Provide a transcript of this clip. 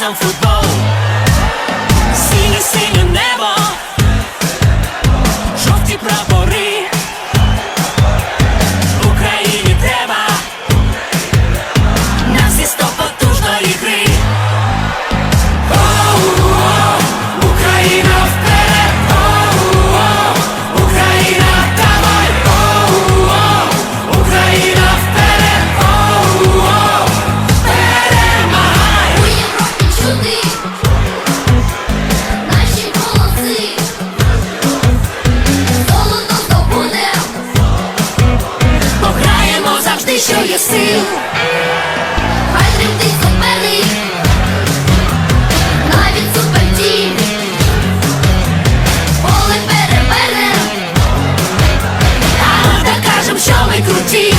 相扶。вистачає сил, хай навіть супертім, поле переверне, та що ми круті.